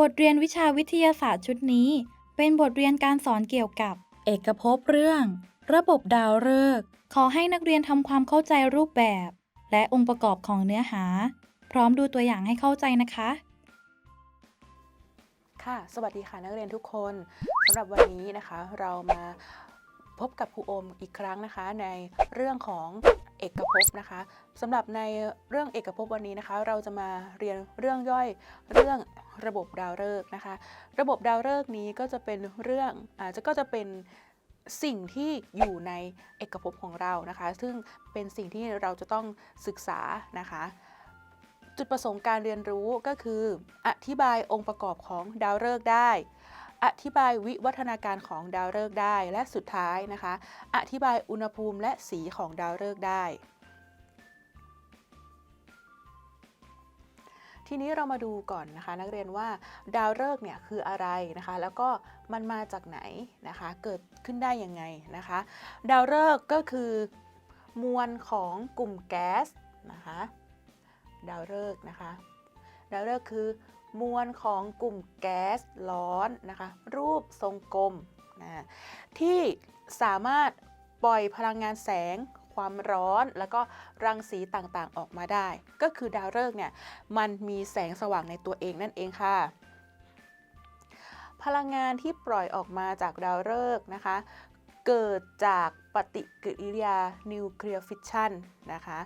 บทเรียนวิชาวิทยาศาสตร์ชุดนี้ เป็นบทเรียนการสอนเกี่ยวกับ เอกภพเรื่อง ระบบดาวฤกษ์ขอให้นักเรียนทำความเข้าใจรูปแบบ และองค์ประกอบของเนื้อหา พร้อมดูตัวอย่างให้เข้าใจนะคะ ค่ะ สวัสดีค่ะนักเรียนทุกคนสำหรับวันนี้นะคะ เรามาพบกับครูโอมอีกครั้งนะคะ ในเรื่องของเอกภพนะคะสำหรับในเรื่องเอกภพวันนี้นะคะ เราจะมาเรียนเรื่องย่อยเรื่อง ระบบดาวฤกษ์นะคะ ระบบดาวฤกษ์นี้ก็จะเป็นเรื่องอาจจะก็จะเป็นสิ่งที่อยู่ในเอกภพของเรานะคะ ซึ่งเป็นสิ่งที่เราจะต้องศึกษานะคะ จุดประสงค์การเรียนรู้ก็คือ อธิบายองค์ประกอบของดาวฤกษ์ได้ อธิบายวิวัฒนาการของดาวฤกษ์ได้ และสุดท้ายนะคะ อธิบายอุณหภูมิและสีของดาวฤกษ์ได้ ทีนี้เรามาดูก่อนนะคะ นักเรียนว่าดาวฤกษ์เนี่ยคืออะไรนะคะ แล้วก็มันมาจากไหนนะคะ เกิดขึ้นได้ยังไงนะคะ ดาวฤกษ์ก็คือมวลของกลุ่มแก๊สนะคะดาวฤกษ์นะคะดาวฤกษ์คือมวลของกลุ่มแก๊สร้อนนะคะ รูปทรงกลมนะที่สามารถปล่อยพลังงานแสง ความร้อน แล้วก็รังสีต่างๆออกมาได้ ก็คือดาวฤกษ์เนี่ยมันมีแสงสว่างในตัวเองนั่นเองค่ะ พลังงานที่ปล่อยออกมาจากดาวฤกษ์นะคะ เกิดจากปฏิกิริยานิวเคลียร์ฟิชชันนะคะ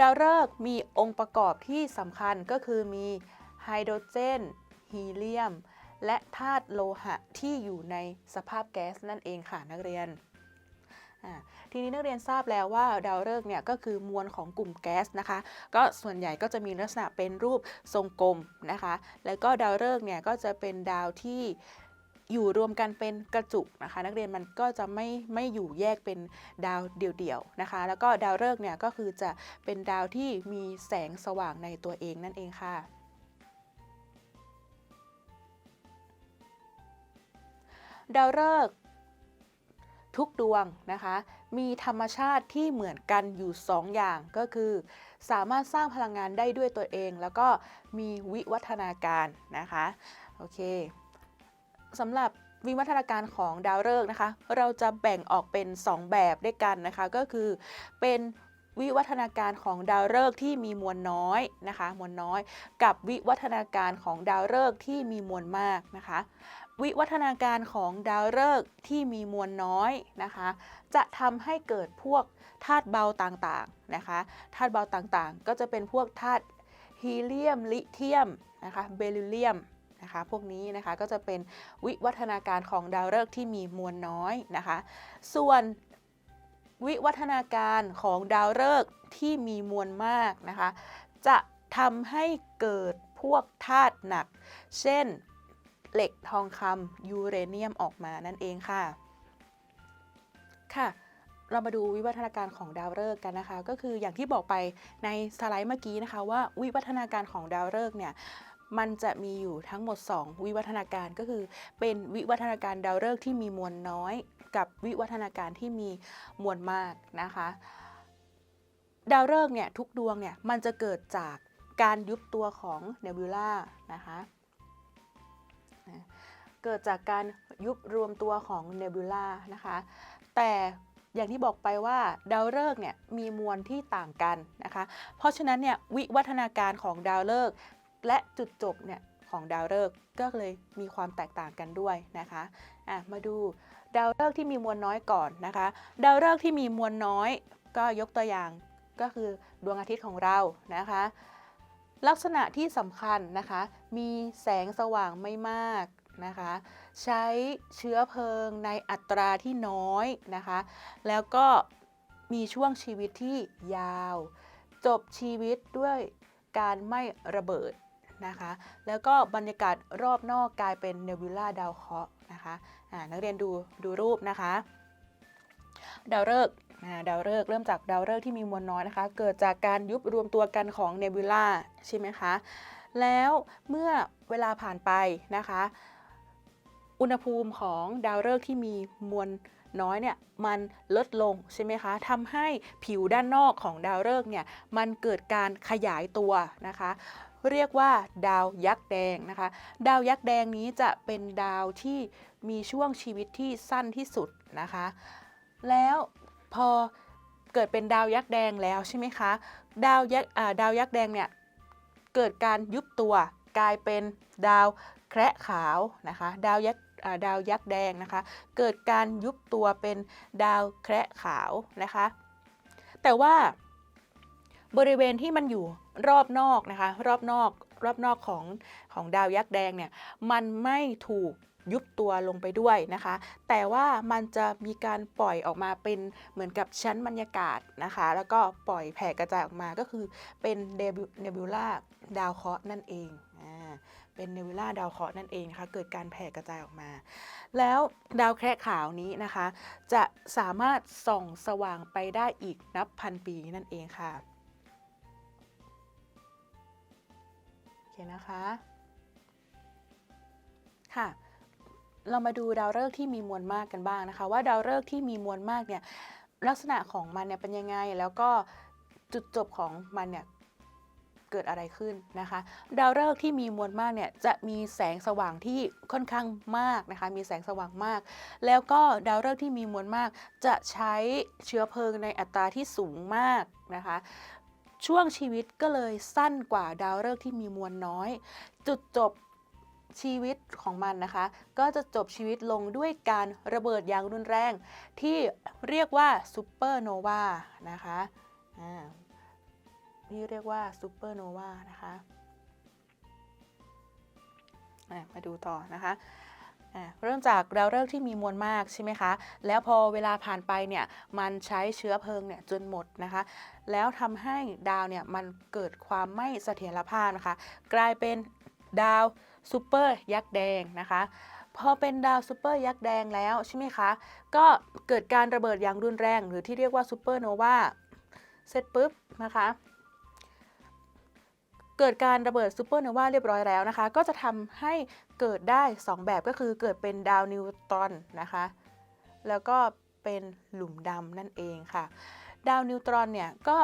ดาวฤกษ์มีองค์ประกอบที่สำคัญก็คือมีไฮโดรเจน ฮีเลียม และธาตุโลหะที่อยู่ในสภาพแก๊สนั่นเองค่ะนักเรียน ทีนี้นักเรียนทราบแล้วว่าดาวฤกษ์เนี่ยก็คือมวลของกลุ่มแก๊สนะคะ ก็ส่วนใหญ่ก็จะมีลักษณะเป็นรูปทรงกลมนะคะ แล้วก็ดาวฤกษ์เนี่ยก็จะเป็นดาวที่อยู่รวมกันเป็นกระจุกนะคะ นักเรียนมันก็จะไม่ไม่อยู่แยกเป็นดาวเดี่ยวๆนะคะ แล้วก็ดาวฤกษ์เนี่ยก็คือจะเป็นดาวที่มีแสงสว่างในตัวเองนั่นเองค่ะดาวฤกษ์ ทุกดวงนะคะ มีธรรมชาติที่เหมือนกันอยู่ 2 อย่างก็คือ สามารถสร้างพลังงานได้ด้วยตัวเอง แล้วก็มีวิวัฒนาการนะคะโอเคสำหรับวิวัฒนาการของดาวฤกษ์นะคะ เราจะแบ่งออกเป็น 2 แบบด้วยกันนะคะ ก็คือเป็นวิวัฒนาการของดาวฤกษ์ที่มีมวลน้อยนะคะ มวลน้อย กับวิวัฒนาการของดาวฤกษ์ที่มีมวลมากนะคะ วิวัฒนาการของดาวฤกษ์ที่มีมวลน้อยนะคะ จะทำให้เกิดพวกธาตุเบาต่างๆนะคะธาตุเบาต่างๆ ก็จะเป็นพวกธาตุฮีเลียมลิเธียมนะคะเบริลเลียมนะคะพวกนี้นะคะก็จะเป็นวิวัฒนาการของดาวฤกษ์ที่มีมวลน้อยนะคะ ส่วนวิวัฒนาการของดาวฤกษ์ที่มีมวลมากนะคะ จะทำให้เกิดพวกธาตุหนัก เช่น เหล็กทองคำยูเรเนียมออกมานั่นเองค่ะ ค่ะเรามาดูวิวัฒนาการของดาวฤกษ์กันนะคะ ก็คืออย่างที่บอกไปในสไลด์เมื่อกี้นะคะ ว่าวิวัฒนาการของดาวฤกษ์เนี่ยมันจะมีอยู่ทั้งหมด 2 วิวัฒนาการก็คือ เป็นวิวัฒนาการดาวฤกษ์ที่มีมวลน้อย กับวิวัฒนาการที่มีมวลมากนะคะ ดาวฤกษ์เนี่ยทุกดวงเนี่ยมันจะเกิดจากการยุบตัวของเนบิวลานะคะ เกิดจากการยุบรวมตัวของเนบิวลานะคะ แต่อย่างที่บอกไปว่าดาวฤกษ์เนี่ยมีมวลที่ต่างกันนะคะ เพราะฉะนั้นเนี่ยวิวัฒนาการของดาวฤกษ์และจุดจบเนี่ยของดาวฤกษ์ก็เลยมีความแตกต่างกันด้วยนะคะอะมาดูดาวฤกษ์ที่มีมวลน้อยก่อนนะคะ ดาวฤกษ์ที่มีมวลน้อย ก็ยกตัวอย่างก็คือดวงอาทิตย์ของเรานะคะ ลักษณะที่สำคัญนะคะ มีแสงสว่างไม่มาก นะคะ ใช้เชื้อเพลิงในอัตราที่น้อยนะคะ แล้วก็มีช่วงชีวิตที่ยาว จบชีวิตด้วยการไม่ระเบิดนะคะ แล้วก็บรรยากาศรอบนอกกลายเป็นเนบิวลาดาวเคราะห์นะคะนักเรียนดูดูรูปนะคะ ดาวฤกษ์ดาวฤกษ์เริ่มจากดาวฤกษ์ที่มีมวลน้อยนะคะ เกิดจากการยุบรวมตัวกันของเนบิวลาใช่ไหมคะ แล้วเมื่อเวลาผ่านไปนะคะ อุณหภูมิของดาวฤกษ์ที่มีมวลน้อยเนี่ยมันลดลงใช่ไหมคะทำให้ผิวด้านนอกของดาวฤกษ์เนี่ยมันเกิดการขยายตัวนะคะ เรียกว่าดาวยักษ์แดงนะคะ ดาวยักษ์แดงนี้จะเป็นดาวที่มีช่วงชีวิตที่สั้นที่สุดนะคะ แล้วพอเกิดเป็นดาวยักษ์แดงแล้วใช่ไหมคะดาวยักษ์ดาวยักษ์แดงเนี่ยเกิดการยุบตัวกลายเป็นดาวแคระขาวนะคะ ดาวยักษ์ ดาวยักษ์แดงนะคะ เกิดการยุบตัวเป็นดาวแคระขาวนะคะ แต่ว่าบริเวณที่มันอยู่รอบนอกนะคะ รอบนอกรอบนอกของของดาวยักษ์แดงเนี่ยมันไม่ถูกยุบตัวลงไปด้วยนะคะ แต่ว่ามันจะมีการปล่อยออกมาเป็นเหมือนกับชั้นบรรยากาศนะคะ แล้วก็ปล่อยแผ่กระจายออกมาก็คือเป็นเนบิวล่าดาวเคราะห์นั่นเองอ่า เป็นเนบิล่าดาวเคราะห์นั่นเองนะคะ เกิดการแผ่กระจายออกมา แล้วดาวแคระขาวนี้นะคะ จะสามารถส่องสว่างไปได้อีกนับพันปีนั่นเองค่ะโอเคนะคะค่ะเรามาดูดาวฤกษ์ที่มีมวลมากกันบ้างนะคะ ว่าดาวฤกษ์ที่มีมวลมากเนี่ยลักษณะของมันเนี่ยเป็นยังไงแล้วก็จุดจบของมันเนี่ย เกิดอะไรขึ้นนะคะ ดาวฤกษ์ที่มีมวลมากเนี่ยจะมีแสงสว่างที่ค่อนข้างมากนะคะ มีแสงสว่างมาก แล้วก็ดาวฤกษ์ที่มีมวลมาก จะใช้เชื้อเพลิงในอัตราที่สูงมากนะคะช่วงชีวิตก็เลยสั้นกว่าดาวฤกษ์ที่มีมวลน้อย จุดจบชีวิตของมันนะคะ ก็จะจบชีวิตลงด้วยการระเบิดอย่างรุนแรง ที่เรียกว่าซูเปอร์โนวานะคะ อ่าที่เรียกว่าซูเปอร์โนวานะคะมาดูต่อนะคะอะเริ่มจากดาวฤกษ์ที่มีมวลมากใช่ไหมคะ แล้วพอเวลาผ่านไปเนี่ยมันใช้เชื้อเพลิงเนี่ยจนหมดนะคะ แล้วทำให้ดาวเนี่ยมันเกิดความไม่เสถียรภาพนะคะ กลายเป็นดาวซูเปอร์ยักษ์แดงนะคะ พอเป็นดาวซูเปอร์ยักษ์แดงแล้วใช่ไหมคะ ก็เกิดการระเบิดอย่างรุนแรง หรือที่เรียกว่าซูเปอร์โนวาเสร็จปุ๊บนะคะ เกิดการระเบิดซูเปอร์โนวาเรียบร้อยแล้วนะคะ ก็จะทำให้เกิดได้ 2 แบบก็คือเกิดเป็นดาวนิวตรอนนะคะ แล้วก็เป็นหลุมดำนั่นเองค่ะ ดาวนิวตรอนเนี่ยก็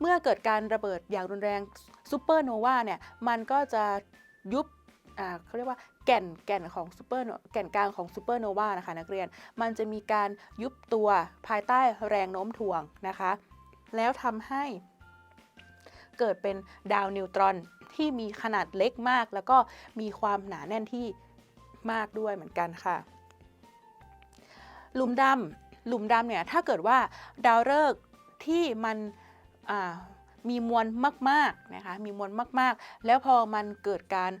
เมื่อเกิดการระเบิดอย่างรุนแรงซูเปอร์โนวาเนี่ยมันก็จะยุบอ่าเขาเรียกว่าแก่นแก่นของซูเปอร์แก่นกลางของซูเปอร์โนวานะคะนักเรียนมันจะมีการยุบตัวภายใต้แรงโน้มถ่วงนะคะ แล้วทำให้ เกิดเป็นดาวนิวตรอนที่มีขนาดเล็กมาก แล้วก็มีความหนาแน่นที่มากด้วยเหมือนกันค่ะ หลุมดำหลุมดำเนี่ยถ้าเกิดว่าดาวฤกษ์ที่มันมีมวลมากๆนะคะมีมวลมากๆ แล้วพอมันเกิดการ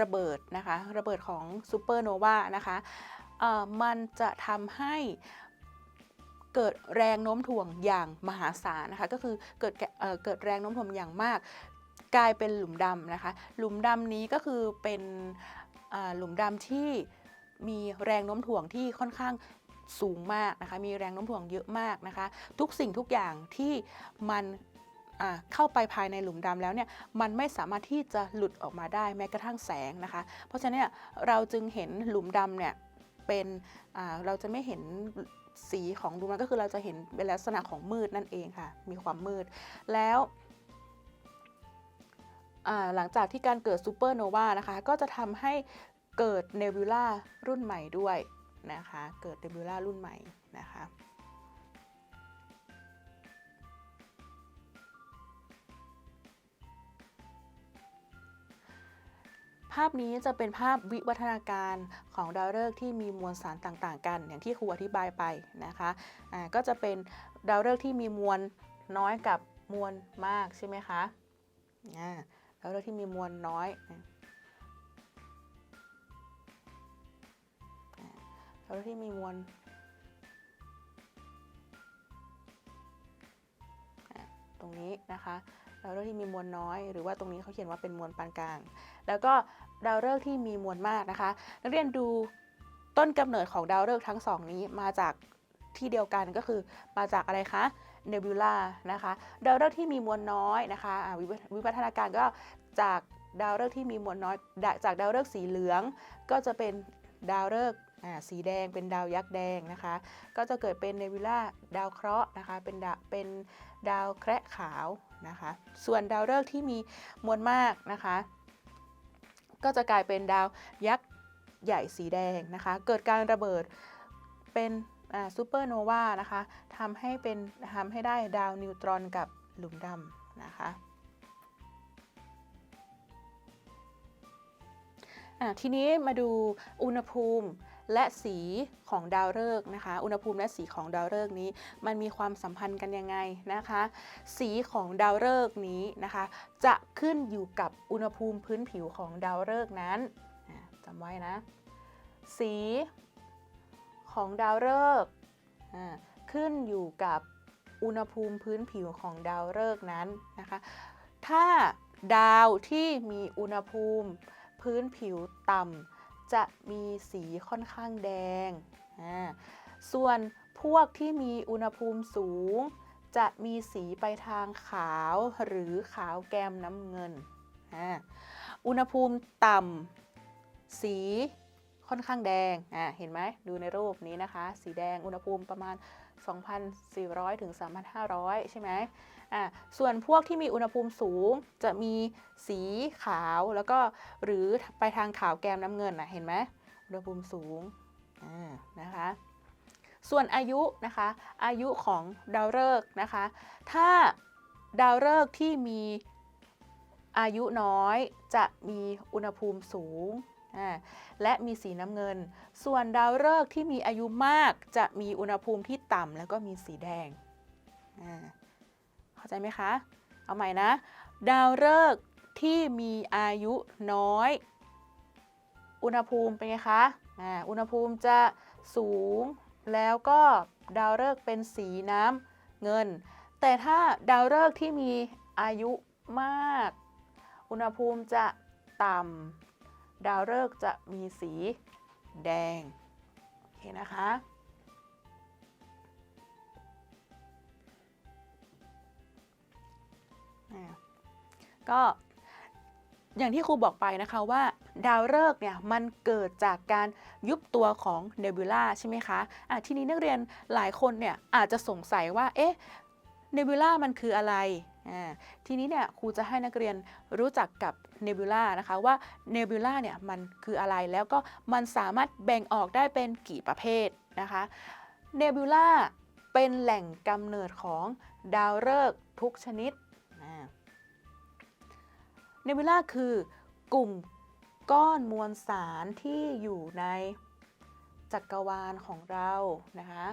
ระเบิดนะคะระเบิดของซูเปอร์โนวานะคะมันจะทำให้ เกิดแรงโน้มถ่วงอย่างมหาศาลนะคะก็คือเกิดเเกิดแรงโน้มถ่วงอย่างมาก กลายเป็นหลุมดำนะคะหลุมดำนี้ก็คือเป็นหลุมดำที่มีแรงโน้มถ่วงที่ค่อนข้างสูงมากนะคะมีแรงโน้มถ่วงเยอะมากนะคะทุกสิ่งทุกอย่างที่มันเข้าไปภายในหลุมดำแล้วเนี่ยมันไม่สามารถที่จะหลุดออกมาได้แม้กระทั่งแสงนะคะ เพราะฉะนั้นเราจึงเห็นหลุมดำเนี่ยเป็นเราจะไม่เห็น สีของหลุมดำก็คือเราจะเห็นเป็นลักษณะของมืดนั่นเองค่ะ มีความมืด แล้วหลังจากที่การเกิดซูเปอร์โนวานะคะ ก็จะทำให้เกิดเนบิวลารุ่นใหม่ด้วยนะคะ เกิดเนบิวลารุ่นใหม่นะคะ ภาพนี้จะเป็นภาพวิวัฒนาการของดาวฤกษ์ที่มีมวลสารต่างๆ กัน อย่างที่ครูอธิบายไปนะคะอ่าก็จะเป็นดาวฤกษ์ที่มีมวลน้อยกับมวลมากใช่ไหมคะอ่าวฤกษ์ที่มีมวลน้อยนะอ่าวฤกษ์ที่มีมวลตรงนี้นะคะแล้วฤกษ์ที่มีมวลน้อย หรือว่าตรงนี้เขาเขียนว่าเป็นมวลปานกลาง แล้วก็ ดาวฤกษ์ที่มีมวลมากนะคะ นักเรียนดูต้นกำเนิดของดาวฤกษ์ทั้งสองนี้มาจากที่เดียวกันก็คือมาจากอะไรคะเนบิวลานะคะดาวฤกษ์ที่มีมวลน้อยนะคะวิวัฒนาการก็จากดาวฤกษ์ที่มีมวลน้อย จากดาวฤกษ์สีเหลือง ก็จะเป็นดาวฤกษ์สีแดงเป็นดาวยักษ์แดงนะคะ ก็จะเกิดเป็นเนบิวลาดาวเคราะห์นะคะเป็นดาเป็นดาวแคระขาวนะคะ ส่วนดาวฤกษ์ที่มีมวลมากนะคะ ก็จะกลายเป็นดาวยักษ์ใหญ่สีแดงนะคะ เกิดการระเบิดเป็นซูเปอร์โนวานะคะทำให้เป็นทำให้ได้ดาวนิวตรอนกับหลุมดำนะคะทีนี้มาดูอุณหภูมิ และสีของดาวฤกษ์นะคะ อุณหภูมิและสีของดาวฤกษ์นี้ มันมีความสัมพันธ์กันยังไงนะคะ สีของดาวฤกษ์นี้นะคะ จะขึ้นอยู่กับอุณหภูมิพื้นผิวของดาวฤกษ์นั้นจำไว้นะ สีของดาวฤกษ์ขึ้นอยู่กับอุณหภูมิพื้นผิวของดาวฤกษ์นั้นนะคะ ถ้าดาวที่มีอุณหภูมิพื้นผิวต่ำ จะมีสีค่อนข้างแดง ส่วนพวกที่มีอุณหภูมิสูง จะมีสีไปทางขาวหรือขาวแกมน้ำเงิน อุณหภูมิต่ำสีค่อนข้างแดง อ่า เห็นไหม ดูในรูปนี้นะคะ สีแดง อุณหภูมิประมาณ 2,400 ถึง 3,500 ใช่ไหม อะส่วนพวกที่มีอุณหภูมิสูงจะมีสีขาวแล้วก็หรือไปทางขาวแกมน้ำเงินนะเห็นไหมอุณหภูมิสูงนะคะส่วนอายุนะคะอายุของดาวฤกษ์นะคะ ถ้าดาวฤกษ์ที่มีอายุน้อยจะมีอุณหภูมิสูง และมีสีน้ำเงิน ส่วนดาวฤกษ์ที่มีอายุมากจะมีอุณหภูมิที่ต่ำแล้วก็มีสีแดงอ่า เข้าใจไหมคะ เอาใหม่นะ ดาวฤกษ์ที่มีอายุน้อย อุณหภูมิเป็นไงคะอ่าอุณหภูมิจะสูง แล้วก็ดาวฤกษ์เป็นสีน้ำเงิน แต่ถ้าดาวฤกษ์ที่มีอายุมาก อุณหภูมิจะต่ำดาวฤกษ์จะมีสีแดง โอเคนะคะ ก็อย่างที่ครูบอกไปนะคะว่าดาวฤกษ์เนี่ยมันเกิดจากการยุบตัวของเนบิวลาใช่ไหมคะอะทีนี้นักเรียนหลายคนเนี่ยอาจจะสงสัยว่าเอ๊ะเนบิวลามันคืออะไร ทีนี้เนี่ยครูจะให้นักเรียนรู้จักกับเนบิวลานะคะว่าเนบิวลาเนี่ยมันคืออะไรแล้วก็มันสามารถแบ่งออกได้เป็นกี่ประเภทนะคะเนบิวลาเป็นแหล่งกำเนิดของดาวฤกษ์ทุกชนิด เนบิวลาคือกลุ่มก้อนมวลสารที่อยู่ในจักรวาลของเรานะคะ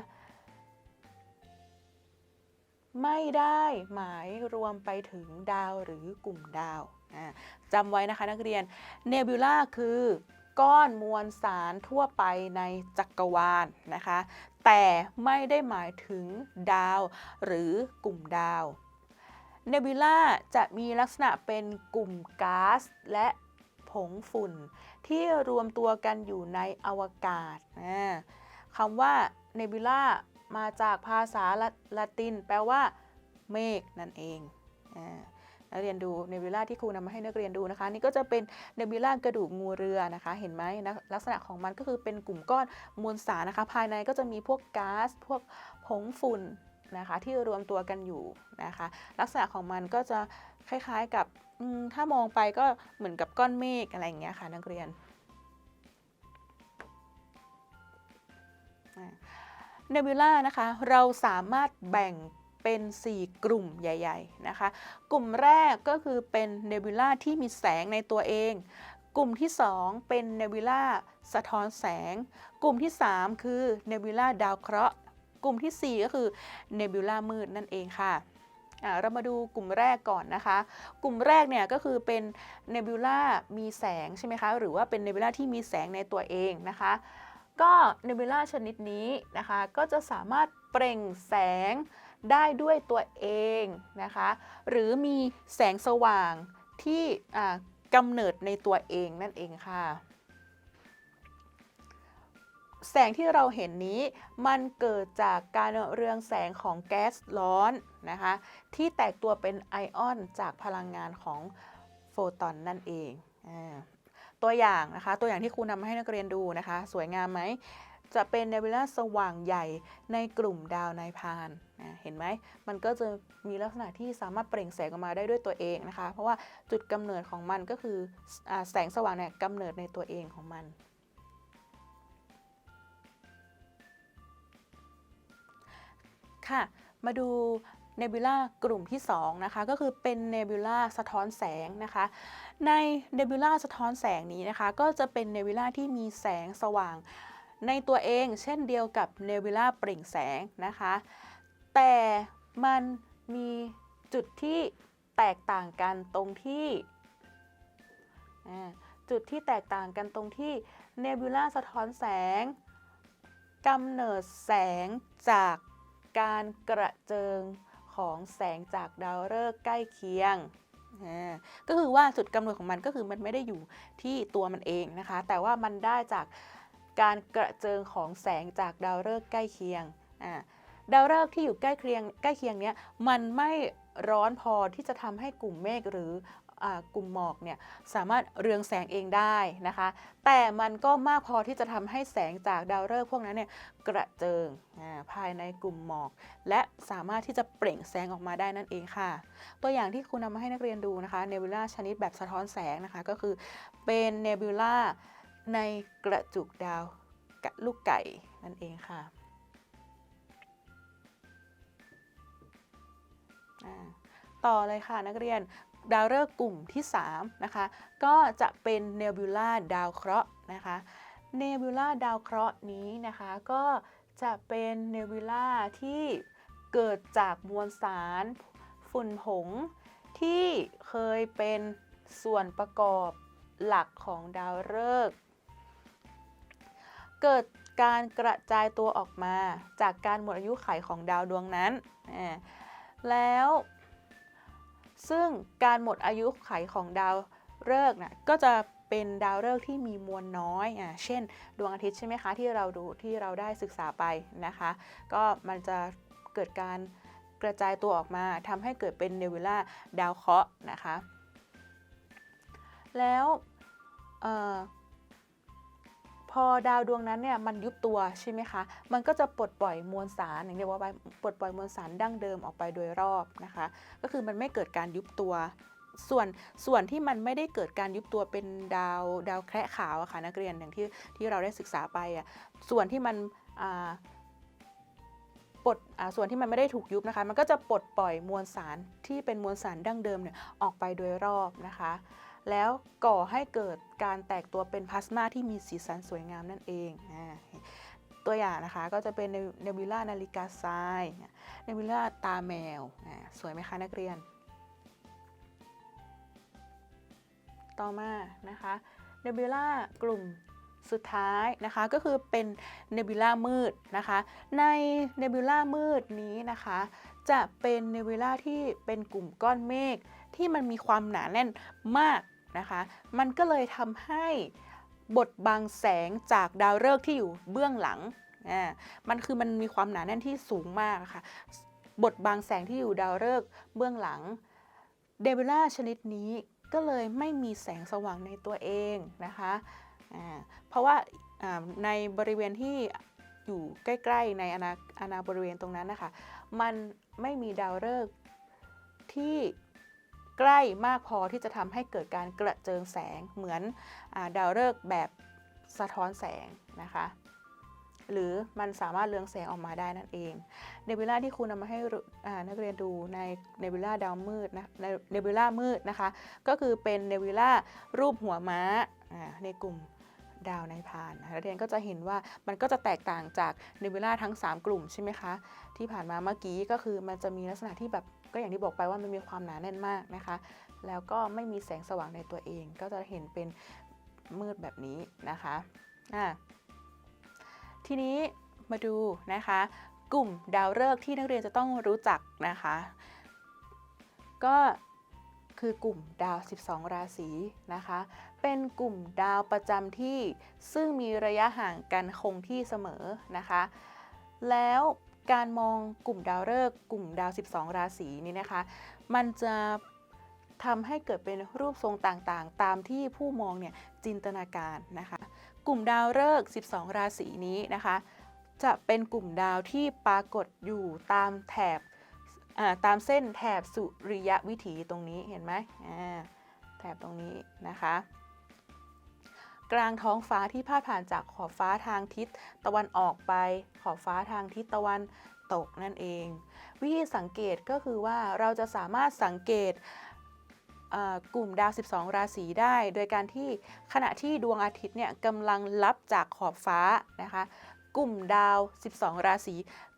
ไม่ได้หมายรวมไปถึงดาวหรือกลุ่มดาวจำไว้นะคะนักเรียนเนบิวลาคือก้อนมวลสารทั่วไปในจักรวาลนะคะ แต่ไม่ได้หมายถึงดาวหรือกลุ่มดาว เนบิวลาจะมีลักษณะเป็นกลุ่มก๊าซและผงฝุ่น ที่รวมตัวกันอยู่ในอวกาศนะคำว่าเนบิวลามาจากภาษาละละติน แปลว่า เมฆนั่นเองนักเรียนดูเนบิวลาที่ครูนำมาให้นักเรียนดูนะคะ นี่ก็จะเป็นเนบิวลากระดูกงูเรือนะคะ เห็นไหมนะลักษณะของมันก็คือเป็นกลุ่มก้อนมวลสารนะคะ ภายในก็จะมีพวกก๊าซพวกผงฝุ่น นะคะที่รวมตัวกันอยู่นะคะ ลักษณะของมันก็จะคล้ายๆกับถ้ามองไปก็เหมือนกับก้อนเมฆอะไรอย่างเงี้ยค่ะนักเรียน เนบิวล่านะคะเราสามารถแบ่งเป็น 4 กลุ่มใหญ่ ๆ นะคะ กลุ่มแรกก็คือเป็นเนบิวล่าที่มีแสงในตัวเอง กลุ่มที่ 2 เป็นเนบิวล่าสะท้อนแสง กลุ่มที่ 3 คือเนบิวล่าดาวเคราะห์ กลุ่มทีสี่ 4 ก็คือเนบิวลามืดนั่นเองค่ะเรามาดูกลุ่มแรกก่อนนะคะ กลุ่มแรกเนี่ยก็คือเป็นเนบิวล่ามีแสงใช่ไหมคะ หรือว่าเป็นเนบิวล่าที่มีแสงในตัวเองนะคะ ก็เนบิวล่าชนิดนี้นะคะ ก็จะสามารถเปล่งแสงได้ด้วยตัวเองนะคะ หรือมีแสงสว่างที่อ่ากำเนิดในตัวเองนั่นเองค่ะ แสงที่เราเห็นนี้มันเกิดจากการเรืองแสงของแก๊สร้อนนะคะที่แตกตัวเป็นไอออนจากพลังงานของโฟตอนนั่นเองอตัวอย่างนะคะตัวอย่างที่ครูนำมาให้นักเรียนดูนะคะ สวยงามไหมจะเป็นเนบิวลาสว่างใหญ่ในกลุ่มดาวนายพานอะเห็นไหม มันก็จะมีลักษณะที่สามารถเปล่งแสงออกมาได้ด้วยตัวเองนะคะ เพราะว่าจุดกำเนิดของมันก็คืออแสงสว่างเนี่ยกำเนิดในตัวเองของมัน ค่ะ มาดูเนบิวลากลุ่มที่2นะคะก็คือเป็นเนบิวลาสะท้อนแสงนะคะ ในเนบิวลาสะท้อนแสงนี้นะคะ ก็จะเป็นเนบิวลาที่มีแสงสว่าง ในตัวเองเช่นเดียวกับเนบิวลาเปล่งแสงนะคะ แต่มันมีจุดที่แตกต่างกันตรงที่จุดที่แตกต่างกันตรงที่เนบิวลาสะท้อนแสงกำเนิดแสงจาก การกระเจิงของแสงจากดาวฤกษ์ใกล้เคียง ก็คือว่าจุดกำเนิดของมันก็คือมันไม่ได้อยู่ที่ตัวมันเองนะคะ แต่ว่ามันได้จากการกระเจิงของแสงจากดาวฤกษ์ใกล้เคียงดาวฤกษ์ที่อยู่ใกล้เคียงใกล้เคียงเนี้ยมันไม่ร้อนพอที่จะทำให้กลุ่มเมฆหรือ กลุ่มหมอกเนี่ยสามารถเรืองแสงเองได้นะคะ แต่มันก็มากพอที่จะทำให้แสงจากดาวฤกษ์พวกนั้นเนี่ยกระเจิงภายในกลุ่มหมอก และสามารถที่จะเปล่งแสงออกมาได้นั่นเองค่ะ ตัวอย่างที่คุณนำมาให้นักเรียนดูนะคะเนบิวลาชนิดแบบสะท้อนแสงนะคะก็คือเป็นเนบิวลาในกระจุกดาวกะลูกไก่นั่นเองค่ะต่อเลยค่ะนักเรียน ดาวฤกษ์กลุ่มที่3นะคะก็จะเป็นเนบิวลาดาวเคราะห์นะคะเนบิวลาดาวเคราะห์นี้นะคะก็จะเป็นเนบิวลาที่เกิดจากมวลสารฝุ่นผงที่เคยเป็นส่วนประกอบหลักของดาวฤกษ์เกิดการกระจายตัวออกมาจากการหมดอายุไขของดาวดวงนั้น แล้ว ซึ่งการหมดอายุไขของดาวฤกษ์นะก็จะเป็นดาวฤกษ์ที่มีมวลน้อยอ่าเช่น ดวงอาทิตย์ใช่ไหมคะที่เราดูที่เราได้ศึกษาไปนะคะ ก็มันจะเกิดการกระจายตัวออกมาทำให้เกิดเป็นเนวิล่าดาวเคราะห์นะคะ แล้ว พอดาวดวงนั้นเนี่ยมันยุบตัวใช่ไหมคะ มันก็จะปลดปล่อยมวลสารอย่างเรียกว่าไปปลดปล่อยมวลสารดั้งเดิมออกไปโดยรอบนะคะ ก็คือมันไม่เกิดการยุบตัวส่วนส่วนที่มันไม่ได้เกิดการยุบตัวเป็นดาวดาวแคระขาวอะค่ะนักเรียนอย่างที่ที่เราได้ศึกษาไปอะส่วนที่มันปลดส่วนที่มันไม่ได้ถูกยุบนะคะ มันก็จะปลดปล่อยมวลสารที่เป็นมวลสารดั้งเดิมเนี่ยออกไปโดยรอบนะคะ แล้วก่อให้เกิดการแตกตัวเป็นพลาสมาที่มีสีสันสวยงามนั่นเองตัวอย่างนะคะก็จะเป็นเนบิล่านาฬิกาทรายเนบิล่าตาแมวสวยไหมคะนักเรียน ต่อมานะคะเนบิล่ากลุ่มสุดท้ายนะคะก็คือเป็นเนบิล่ามืดนะคะในเนบิล่ามืดนี้นะคะจะเป็นเนบิล่าที่เป็นกลุ่มก้อนเมฆที่มันมีความหนาแน่นมาก นะคะ มันก็เลยทำให้บทบังแสงจากดาวฤกษ์ที่อยู่เบื้องหลังอ่ามันคือมันมีความหนาแน่นที่สูงมากะค่ะ บทบังแสงที่อยู่ดาวฤกษ์เบื้องหลังเดบิล่าชนิดนี้ก็เลยไม่มีแสงสว่างในตัวเองนะคะอ่าเพราะว่าในบริเวณที่อยู่ใกล้ ๆ ในอาณาอาณาบริเวณตรงนั้นนะคะ มันไม่มีดาวฤกษ์ที่ ใกล้มากพอที่จะทำให้เกิดการกระเจิงแสงเหมือนอดาวฤกษ์แบบสะท้อนแสงนะคะหรือมันสามารถเรืองแสงออกมาได้นั่นเองเนบิล่าที่ครูนำมาให้นักเรียนดูในเนบิล่าดาวมืดนะในเนบิล่ามืดนะคะก็คือเป็นเนบิล่ารูปหัวม้าอ่าในกลุ่มดาวในพานนักเรียนก็จะเห็นว่ามันก็จะแตกต่างจากเนบิล่าทั้ง 3 กลุ่มใช่ไหมคะที่ผ่านมาเมื่อกี้ก็คือมันจะมีลักษณะที่แบบ ก็อย่างที่บอกไปว่ามันมีความหนาแน่นมากนะคะ แล้วก็ไม่มีแสงสว่างในตัวเอง ก็จะเห็นเป็นมืดแบบนี้นะคะอ่าทีนี้มาดูนะคะ กลุ่มดาวฤกษ์ที่นักเรียนจะต้องรู้จักนะคะ ก็คือกลุ่มดาว 12 ราศีนะคะ เป็นกลุ่มดาวประจำที่ซึ่งมีระยะห่างกันคงที่เสมอนะคะ แล้ว การมองกลุ่มดาวฤกษ์กลุ่มดาว 12 ราศีนี้นะคะ มันจะทำให้เกิดเป็นรูปทรงต่างๆ ตามที่ผู้มองเนี่ยจินตนาการนะคะ กลุ่มดาวฤกษ์12 ราศีนี้นะคะ จะเป็นกลุ่มดาวที่ปรากฏอยู่ตามแถบตามเส้นแถบสุริยวิถีตรงนี้เห็นไหมแถบตรงนี้นะคะ กลางท้องฟ้าที่พาดผ่านจากขอบฟ้าทางทิศตะวันออกไป ขอบฟ้าทางทิศตะวันตกนั่นเอง วิธีสังเกตก็คือว่าเราจะสามารถสังเกตกลุ่มดาว 12 ราศีได้ โดยการที่ขณะที่ดวงอาทิตย์เนี่ยกำลังลับจากขอบฟ้านะคะ กลุ่มดาว 12 ราศี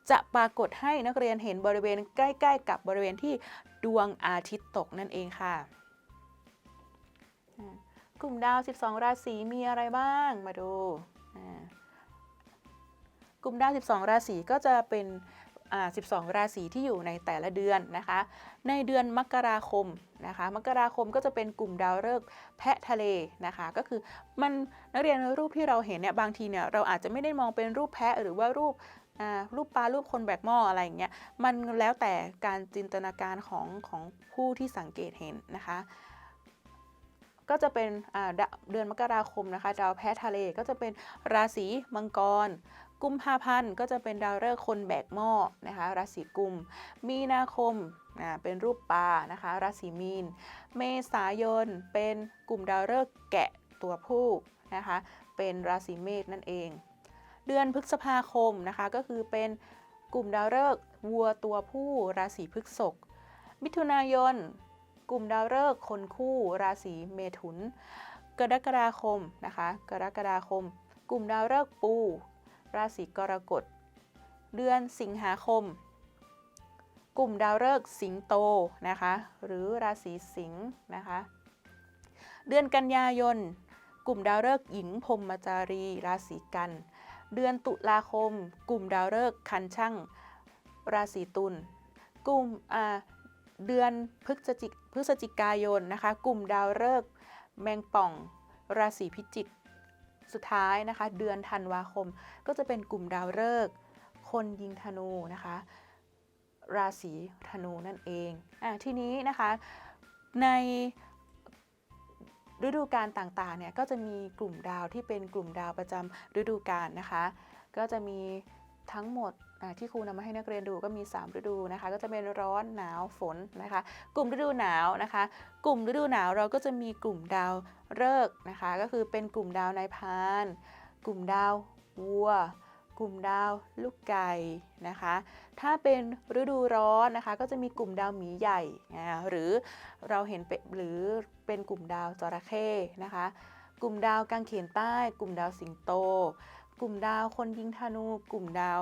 จะปรากฏให้นักเรียนเห็นบริเวณใกล้ ๆ กับบริเวณที่ดวงอาทิตย์ตกนั่นเองค่ะ กลุ่มดาว 12 ราศีมีอะไรบ้างมาดูกลุ่มดาว 12 ราศีก็จะเป็น12 ราศีที่อยู่ในแต่ละเดือนนะคะ ในเดือนมกราคมนะคะ มกราคมก็จะเป็นกลุ่มดาวฤกษ์แพะทะเลนะคะ ก็คือมันนักเรียนรูปที่เราเห็นเนี่ยบางทีเนี่ยเราอาจจะไม่ได้มองเป็นรูปแพะหรือว่ารูปรูปปลารูปคนแบกหม้ออะไรอย่างเงี้ย มันแล้วแต่การจินตนาการของของผู้ที่สังเกตเห็นนะคะ ก็จะเป็นเดือนมกราคมนะคะ ดาวแพะทะเลก็จะเป็นราศีมังกร กุมภาพันธ์ก็จะเป็นดาวฤกษ์คนแบกหม้อนะคะ ราศีกุม มีนาคมเป็นรูปปลานะคะ ราศีมีน เมษายนเป็นกลุ่มดาวฤกษ์แกะตัวผู้นะคะ เป็นราศีเมษนั่นเอง เดือนพฤษภาคมนะคะก็คือเป็นกลุ่มดาวฤกษ์วัวตัวผู้ราศีพฤษภมิถุนายน กลุ่มดาวฤกษ์คนคู่ราศีเมถุน กรกฎาคมนะคะ กรกฎาคม กลุ่มดาวฤกษ์ปู ราศีกรกฎ เดือนสิงหาคม กลุ่มดาวฤกษ์สิงโตนะคะ หรือราศีสิงห์นะคะ เดือนกันยายน กลุ่มดาวฤกษ์หญิงพรมจารี ราศีกัน เดือนตุลาคม กลุ่มดาวฤกษ์คันช่างราศีตุลกลุ่มอ่า เดือนพฤศจิกพฤศจิกายนนะคะ กลุ่มดาวฤกษ์แมงป่อง ราศีพิจิก สุดท้ายนะคะ เดือนธันวาคม ก็จะเป็นกลุ่มดาวฤกษ์คนยิงธนูนะคะ ราศีธนูนั่นเองอะทีนี้นะคะในฤดูกาลต่างๆเนี่ยก็จะมีกลุ่มดาวที่เป็นกลุ่มดาวประจำฤดูกาลนะคะ ก็จะมีทั้งหมด ที่ครูนำมาให้นักเรียนดูก็มี 3 ฤดูนะคะ ก็จะเป็นร้อนหนาวฝนนะคะ กลุ่มฤดูหนาวนะคะ กลุ่มฤดูหนาวเราก็จะมีกลุ่มดาวฤกษ์นะคะ ก็คือเป็นกลุ่มดาวนายพาน กลุ่มดาววัว กลุ่มดาวลูกไก่นะคะ ถ้าเป็นฤดูร้อนนะคะ ก็จะมีกลุ่มดาวหมีใหญ่อ่าหรือเราเห็นเป็นหรือเป็นกลุ่มดาวจระเข้นะคะ กลุ่มดาวกางเขนใต้ กลุ่มดาวสิงโต กลุ่มดาวคนยิงธนู กลุ่มดาว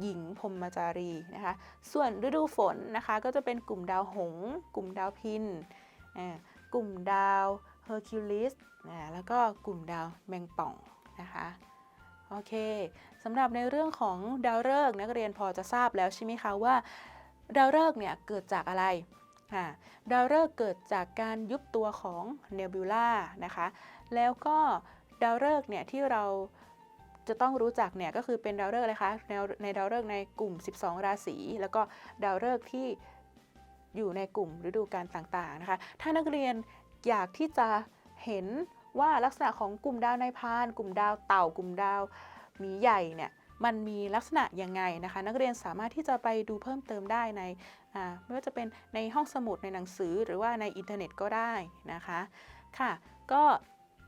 หญิงพรมจารีนะคะ ส่วนฤดูฝนนะคะก็จะเป็นกลุ่มดาวหงส์กลุ่มดาวพิน กลุ่มดาวเฮอร์คิวลิส แล้วก็กลุ่มดาวแมงป่องนะคะ โอเคสำหรับในเรื่องของดาวฤกษ์นักเรียนพอจะทราบแล้วใช่ไหมคะว่าดาวฤกษ์เนี่ยเกิดจากอะไรดาวฤกษ์เกิดจากการยุบตัวของเนบิวล่านะคะ แล้วก็ดาวฤกษ์เนี่ยที่เรา จะต้องรู้จักเนี่ยก็คือเป็นดาวฤกษ์อะคะในในดาวฤกษ์ในกลุ่ม 12 ราศี แล้วก็ดาวฤกษ์ที่อยู่ในกลุ่มฤดูกาลต่างๆนะคะ ถ้านักเรียนอยากที่จะเห็นว่าลักษณะของกลุ่มดาวในพาน กลุ่มดาวเต่า กลุ่มดาวมีใหญ่เนี่ยมันมีลักษณะยังไงนะคะ นักเรียนสามารถที่จะไปดูเพิ่มเติมได้ในไม่ว่าจะเป็นในห้องสมุดในหนังสือหรือว่าในอินเทอร์เน็ตก็ได้นะคะค่ะ ก็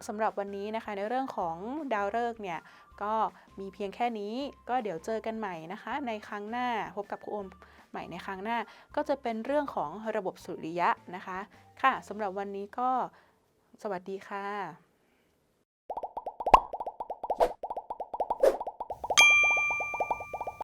สำหรับวันนี้นะคะในเรื่องของดาวฤกษ์เนี่ย ก็มีเพียงแค่นี้ก็เดี๋ยวเจอกันใหม่นะคะ ในครั้งหน้าพบกับครูอมใหม่ในครั้งหน้า ก็จะเป็นเรื่องของระบบสุริยะนะคะ ค่ะสำหรับวันนี้ก็สวัสดีค่ะ